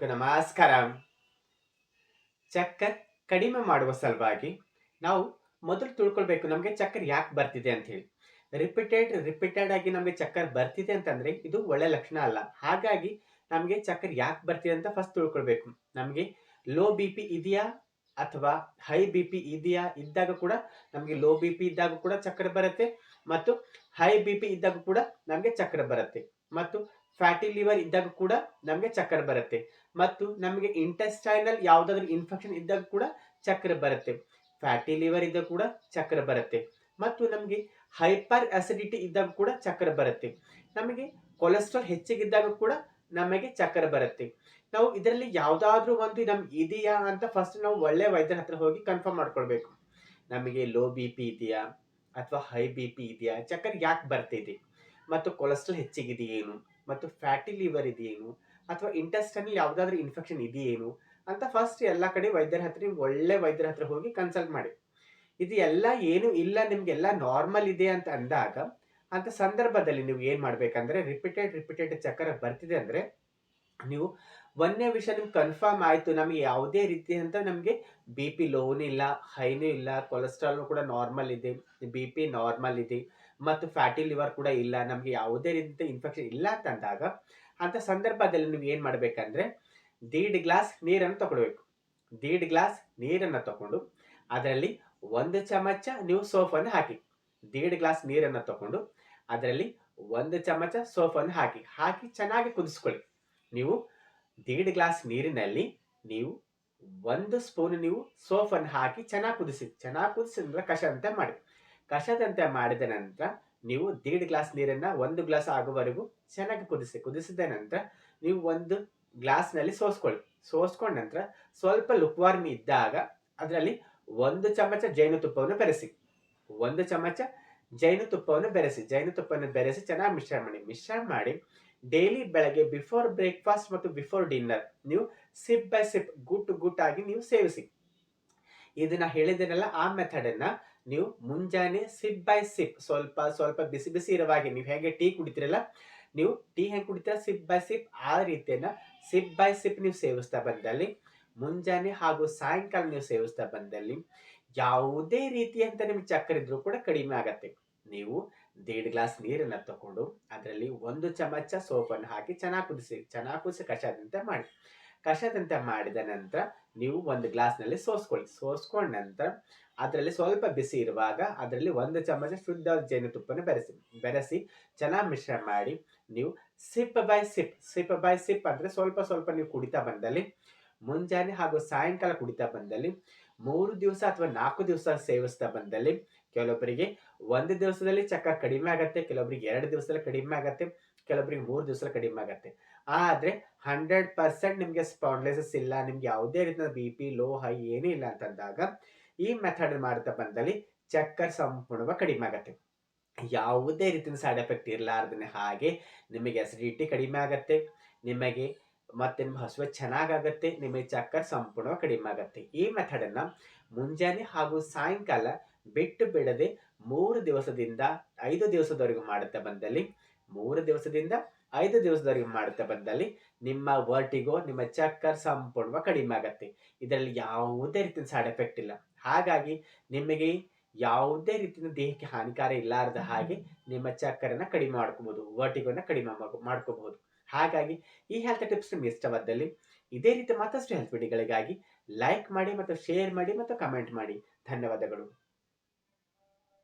ನಮಸ್ಕಾರ. ಚಕ್ಕರ್ ಕಡಿಮೆ ಮಾಡುವ ಸಲುವಾಗಿ ನಾವು ಮೊದಲು ತಿಳ್ಕೊಳ್ಬೇಕು ನಮಗೆ ಚಕ್ಕರ್ ಯಾಕೆ ಬರ್ತಿದೆ ಅಂತ ಹೇಳಿ. ರಿಪೀಟೆಡ್ ರಿಪೀಟೆಡ್ ಆಗಿ ನಮಗೆ ಚಕ್ಕರ್ ಬರ್ತಿದೆ ಅಂತಂದ್ರೆ ಇದು ಒಳ್ಳೆ ಲಕ್ಷಣ ಅಲ್ಲ. ಹಾಗಾಗಿ ನಮಗೆ ಚಕ್ಕರ್ ಯಾಕೆ ಬರ್ತಿದೆ ಅಂತ ಫಸ್ಟ್ ತಿಳ್ಕೊಳ್ಬೇಕು. ನಮಗೆ ಲೋ ಬಿ ಪಿ ಇದೆಯಾ ಅಥವಾ ಹೈ ಬಿ ಪಿ ಇದೆಯಾ ಇದ್ದಾಗ ಕೂಡ ನಮಗೆ ಲೋ ಬಿ ಪಿ ಇದ್ದಾಗ ಕೂಡ ಚಕ್ರ ಬರುತ್ತೆ ಮತ್ತು ಹೈ ಬಿ ಪಿ ಇದ್ದಾಗ ಕೂಡ ನಮಗೆ ಚಕ್ರ ಬರುತ್ತೆ. ಮತ್ತು ಫ್ಯಾಟಿ ಲಿವರ್ ಇದ್ದಾಗ ಕೂಡ ನಮಗೆ ಚಕ್ರ ಬರುತ್ತೆ. ಮತ್ತು ನಮಗೆ ಇಂಟೆಸ್ಟೈನಲ್ ಯಾವುದಾದ್ರೂ ಇನ್ಫೆಕ್ಷನ್ ಇದ್ದಾಗ ಕೂಡ ಚಕ್ರ ಬರುತ್ತೆ. ಫ್ಯಾಟಿ ಲಿವರ್ ಇದ್ದಾಗ ಕೂಡ ಚಕ್ರ ಬರುತ್ತೆ. ಮತ್ತು ನಮಗೆ ಹೈಪರ್ ಆಸಿಡಿಟಿ ಇದ್ದಾಗ ಕೂಡ ಚಕ್ರ ಬರುತ್ತೆ. ನಮಗೆ ಕೊಲೆಸ್ಟ್ರಾಲ್ ಹೆಚ್ಚಿಗಿದ್ದಾಗ ಕೂಡ ನಮಗೆ ಚಕ್ರ ಬರುತ್ತೆ. ನಾವು ಇದರಲ್ಲಿ ಯಾವುದಾದ್ರೂ ಒಂದು ನಮ್ಗೆ ಇದೆಯಾ ಅಂತ ಫಸ್ಟ್ ನಾವು ಒಳ್ಳೆ ವೈದ್ಯರ ಹತ್ರ ಹೋಗಿ ಕನ್ಫರ್ಮ್ ಮಾಡ್ಕೊಳ್ಬೇಕು. ನಮಗೆ ಲೋ ಬಿ ಪಿ ಇದೆಯಾ? ಅಥವಾ ಹೈ ಬಿ ಪಿ ಇದೆಯಾ? ಚಕ್ಕರ್ ಯಾಕೆ ಬರ್ತಿದೆ? ಮತ್ತು ಕೊಲೆಸ್ಟ್ರಾಲ್ ಹೆಚ್ಚಿಗಿದೆಯೇನು? ಮತ್ತು ಫ್ಯಾಟಿ ಲಿವರ್ ಇದೆಯೇನು ಅಥವಾ ಇಂಟೆಸ್ಟೈನಲ್ಲಿ ಯಾವುದಾದ್ರೂ ಇನ್ಫೆಕ್ಷನ್ ಇದೆಯೇನು ಅಂತ ಫಸ್ಟ್ ಎಲ್ಲ ಕಡೆ ವೈದ್ಯರ ಹತ್ರ ನೀವು ಒಳ್ಳೆ ವೈದ್ಯರ ಹತ್ರ ಹೋಗಿ ಕನ್ಸಲ್ಟ್ ಮಾಡಿ. ಇದು ಎಲ್ಲ ಏನು ಇಲ್ಲ, ನಿಮಗೆಲ್ಲ ನಾರ್ಮಲ್ ಇದೆ ಅಂತ ಅಂದಾಗ, ಅಂತ ಸಂದರ್ಭದಲ್ಲಿ ನೀವು ಏನು ಮಾಡಬೇಕಂದ್ರೆ ರಿಪೀಟೆಡ್ ರಿಪೀಟೆಡ್ ಚಕ್ಕರ ಬರ್ತಿದೆ ಅಂದರೆ, ನೀವು ಒಂದೇ ವಿಷಯ ನಿಮ್ಗೆ ಕನ್ಫರ್ಮ್ ಆಯಿತು, ನಮಗೆ ಯಾವುದೇ ರೀತಿ ಅಂತ ನಮಗೆ ಬಿ ಪಿ ಲೋನು ಇಲ್ಲ ಹೈನೂ ಇಲ್ಲ ಕೊಲೆಸ್ಟ್ರಾಲ್ ಕೂಡ ನಾರ್ಮಲ್ ಇದೆ ಬಿ ಪಿ ನಾರ್ಮಲ್ ಇದೆ. ಮತ್ತು ಫ್ಯಾಟಿ ಲಿವರ್ ಕೂಡ ಇಲ್ಲ, ನಮಗೆ ಯಾವುದೇ ರೀತಿಯ ಇನ್ಫೆಕ್ಷನ್ ಇಲ್ಲ ಅಂತ ಅಂದಾಗ, ಅಂತ ಸಂದರ್ಭದಲ್ಲಿ ನೀವು ಏನು ಮಾಡಬೇಕಂದ್ರೆ, ದೀಡ್ ಗ್ಲಾಸ್ ನೀರನ್ನು ತಗೊಳ್ಬೇಕು. ದೀಡ್ ಗ್ಲಾಸ್ ನೀರನ್ನು ತಗೊಂಡು, ಅದರಲ್ಲಿ ಒಂದು ಚಮಚ ನೀವು ಸೋಫನ್ನು ಹಾಕಿ. ದೀಡ್ ಗ್ಲಾಸ್ ನೀರನ್ನು ತಗೊಂಡು, ಅದರಲ್ಲಿ ಒಂದು ಚಮಚ ಸೋಫನ್ನು ಹಾಕಿ. ಹಾಕಿ ಚೆನ್ನಾಗಿ ಕುದಿಸ್ಕೊಳ್ಳಿ. ನೀವು ದೀಡ್ ಗ್ಲಾಸ್ ನೀರಿನಲ್ಲಿ ನೀವು ಒಂದು ಸ್ಪೂನ್ ನೀವು ಸೋಫನ್ನು ಹಾಕಿ ಚೆನ್ನಾಗಿ ಕುದಿಸಿ. ಚೆನ್ನಾಗಿ ಕುದಿಸಿದ್ರೆ ಕಷದಂತೆ ಮಾಡಿ. ಕಷದಂತೆ ಮಾಡಿದ ನಂತರ ನೀವು ದೀಡ್ ಗ್ಲಾಸ್ ನೀರನ್ನ ಒಂದು ಗ್ಲಾಸ್ ಆಗುವವರೆಗೂ ಚೆನ್ನಾಗಿ ಕುದಿಸಿ, ಕುದಿಸಿದ ನಂತರ ನೀವು ಒಂದು ಗ್ಲಾಸ್ನಲ್ಲಿ ಸೋಸ್ಕೊಳ್ಳಿ. ಸೋಸ್ಕೊಂಡ ನಂತರ ಸ್ವಲ್ಪ ಲುಕ್ವಾರ್ಮಿ ಇದ್ದಾಗ ಅದರಲ್ಲಿ ಒಂದು ಚಮಚ ಜೇನುತುಪ್ಪವನ್ನು ಬೆರೆಸಿ. ಒಂದು ಚಮಚ ಜೇನುತುಪ್ಪವನ್ನು ಬೆರೆಸಿ. ಜೇನುತುಪ್ಪವನ್ನು ಬೆರೆಸಿ ಚೆನ್ನಾಗಿ ಮಿಶ್ರಣ ಮಾಡಿ. ಮಿಶ್ರಣ ಮಾಡಿ ಡೈಲಿ ಬೆಳಗ್ಗೆ ಬಿಫೋರ್ ಬ್ರೇಕ್ಫಾಸ್ಟ್ ಮತ್ತು ಬಿಫೋರ್ ಡಿನ್ನರ್ ನೀವು ಸಿಪ್ ಬೈ ಸಿಪ್ ಗುಟ್ ಗುಟ್ ಆಗಿ ನೀವು ಸೇವಿಸಿ. ಇದನ್ನ ಹೇಳಿದಿರಲ್ಲ ಆ ಮೆಥಡ್ ಅನ್ನ ನೀವು ಮುಂಜಾನೆ ಸಿಪ್ ಬೈ ಸಿಪ್ ಸ್ವಲ್ಪ ಸ್ವಲ್ಪ ಬಿಸಿ ಬಿಸಿ ಇರುವಾಗೆ, ನೀವು ಹೇಗೆ ಟೀ ಕುಡಿತೀರಲ್ಲ, ನೀವು ಟೀ ಹೆಂಗೆ ಕುಡಿತೀರ ಸಿಪ್ ಬೈ ಸಿಪ್ ಆ ರೀತಿಯನ್ನ ಸಿಪ್ ಬೈ ಸಿಪ್ ನೀವು ಸೇವಿಸ್ತಾ ಬಂದಲ್ಲಿ, ಮುಂಜಾನೆ ಹಾಗೂ ಸಾಯಂಕಾಲ ನೀವು ಸೇವಿಸ್ತಾ ಬಂದಲ್ಲಿ, ಯಾವುದೇ ರೀತಿಯಂತ ನಿಮ್ಗೆ ಚಕ್ಕರ್ ಇದ್ರೂ ಕೂಡ ಕಡಿಮೆ ಆಗತ್ತೆ. ನೀವು ದೇಡ್ ಗ್ಲಾಸ್ ನೀರನ್ನ ತಗೊಂಡು ಅದರಲ್ಲಿ ಒಂದು ಚಮಚ ಸೋಪನ್ನು ಹಾಕಿ, ಚೆನ್ನಾಗಿ ಕುದಿಸಿ ಚೆನ್ನಾಗಿ ಕುದಿಸಿ ಕಷಾಯದಂತೆ ಮಾಡಿ. ಕಷಾಯದಂತೆ ಮಾಡಿದ ನಂತರ ನೀವು ಒಂದು ಗ್ಲಾಸ್ನಲ್ಲಿ ಸೋಸ್ಕೊಳ್ಳಿ. ಸೋಸ್ಕೊಂಡ ನಂತರ ಅದರಲ್ಲಿ ಸ್ವಲ್ಪ ಬಿಸಿ ಇರುವಾಗ ಅದರಲ್ಲಿ ಒಂದು ಚಮಚ ಶುದ್ಧ ಜೇನುತುಪ್ಪನ ಬೆರೆಸಿ ಬೆರೆಸಿ ಚೆನ್ನಾಗಿ ಮಿಶ್ರಣ ಮಾಡಿ ನೀವು sip by sip sip by sip ಅಂದರೆ ಸ್ವಲ್ಪ ಸ್ವಲ್ಪ ನೀವು ಕುಡಿತಾ ಬಂದಲ್ಲಿ, ಮುಂಜಾನೆ ಹಾಗೂ ಸಾಯಂಕಾಲ ಕುಡಿತಾ ಬಂದಲ್ಲಿ, ಮೂರು ದಿವಸ ಅಥವಾ ನಾಲ್ಕು ದಿವಸ ಸೇವಿಸ್ತಾ ಬಂದಲ್ಲಿ ಕೆಲವೊಬ್ಬರಿಗೆ ಒಂದು ದಿವಸದಲ್ಲಿ ಚಕ್ಕ ಕಡಿಮೆ ಆಗತ್ತೆ, ಕೆಲವೊಬ್ಬರಿಗೆ ಎರಡು ದಿವಸದಲ್ಲಿ ಕಡಿಮೆ ಆಗತ್ತೆ. ಕೆಲವೊಬ್ಬರಿಗೆ ಮೂರು ದಿವಸ ಕಡಿಮೆ ಆಗತ್ತೆ. ಆದರೆ ಹಂಡ್ರೆಡ್ ಪರ್ಸೆಂಟ್ ನಿಮಗೆ ಸ್ಪಾಂಡ್ಲೈಸಸ್ ಇಲ್ಲ, ನಿಮ್ಗೆ ಯಾವುದೇ ರೀತಿಯ ಬಿ ಪಿ ಲೋ ಹೈ ಏನೂ ಇಲ್ಲ ಅಂತಂದಾಗ ಈ ಮೆಥಡ್ ಮಾಡ್ತಾ ಬಂದಲ್ಲಿ ಚಕ್ಕರ್ ಸಂಪೂರ್ಣವಾಗಿ ಕಡಿಮೆ ಆಗತ್ತೆ. ಯಾವುದೇ ರೀತಿಯ ಸೈಡ್ ಎಫೆಕ್ಟ್ ಇರಲಾರ್ದೇ ಹಾಗೆ ನಿಮಗೆ ಅಸಿಡಿಟಿ ಕಡಿಮೆ ಆಗತ್ತೆ, ನಿಮಗೆ ಮತ್ತೆ ನಿಮ್ಮ ಹಸುವೆ ಚೆನ್ನಾಗಾಗತ್ತೆ ನಿಮಗೆ ಚಕ್ಕರ್ ಸಂಪೂರ್ಣವಾಗಿ ಕಡಿಮೆ ಆಗುತ್ತೆ. ಈ ಮೆಥಡನ್ನು ಮುಂಜಾನೆ ಹಾಗೂ ಸಾಯಂಕಾಲ ಬಿಟ್ಟು ಬಿಡದೆ ಮೂರು ದಿವಸದಿಂದ ಐದು ದಿವಸದವರೆಗೂ ಮಾಡುತ್ತಾ ಬಂದಲ್ಲಿ ಮೂರು ದಿವಸದಿಂದ ಐದು ದಿವಸದವರೆಗೆ ಮಾಡ್ತಾ ಬಂದಲ್ಲಿ ನಿಮ್ಮ ವರ್ಟಿಗೋ, ನಿಮ್ಮ ಚಕ್ಕರ್ ಸಂಪೂರ್ಣವಾಗಿ ಕಡಿಮೆ ಆಗತ್ತೆ. ಇದರಲ್ಲಿ ಯಾವುದೇ ರೀತಿಯ ಸೈಡ್ ಎಫೆಕ್ಟ್ ಇಲ್ಲ. ಹಾಗಾಗಿ ನಿಮಗೆ ಯಾವುದೇ ರೀತಿಯ ದೇಹಕ್ಕೆ ಹಾನಿಕಾರ ಇಲ್ಲಾರದ ಹಾಗೆ ನಿಮ್ಮ ಚಕ್ಕರನ್ನ ಕಡಿಮೆ ಮಾಡ್ಕೋಬಹುದು ವರ್ಟಿಗೋನ ಕಡಿಮೆ ಮಾಡ್ಕೋಬಹುದು ಹಾಗಾಗಿ ಈ ಹೆಲ್ತ್ ಟಿಪ್ಸ್ ನಿಮ್ಗೆ ಇಷ್ಟವಾದಲ್ಲಿ ಇದೇ ರೀತಿ ಮತ್ತಷ್ಟು ಹೆಲ್ತ್ ವಿಡಿಯೋಗಳಿಗಾಗಿ ಲೈಕ್ ಮಾಡಿ ಮತ್ತು ಶೇರ್ ಮಾಡಿ ಮತ್ತು ಕಮೆಂಟ್ ಮಾಡಿ. ಧನ್ಯವಾದಗಳು.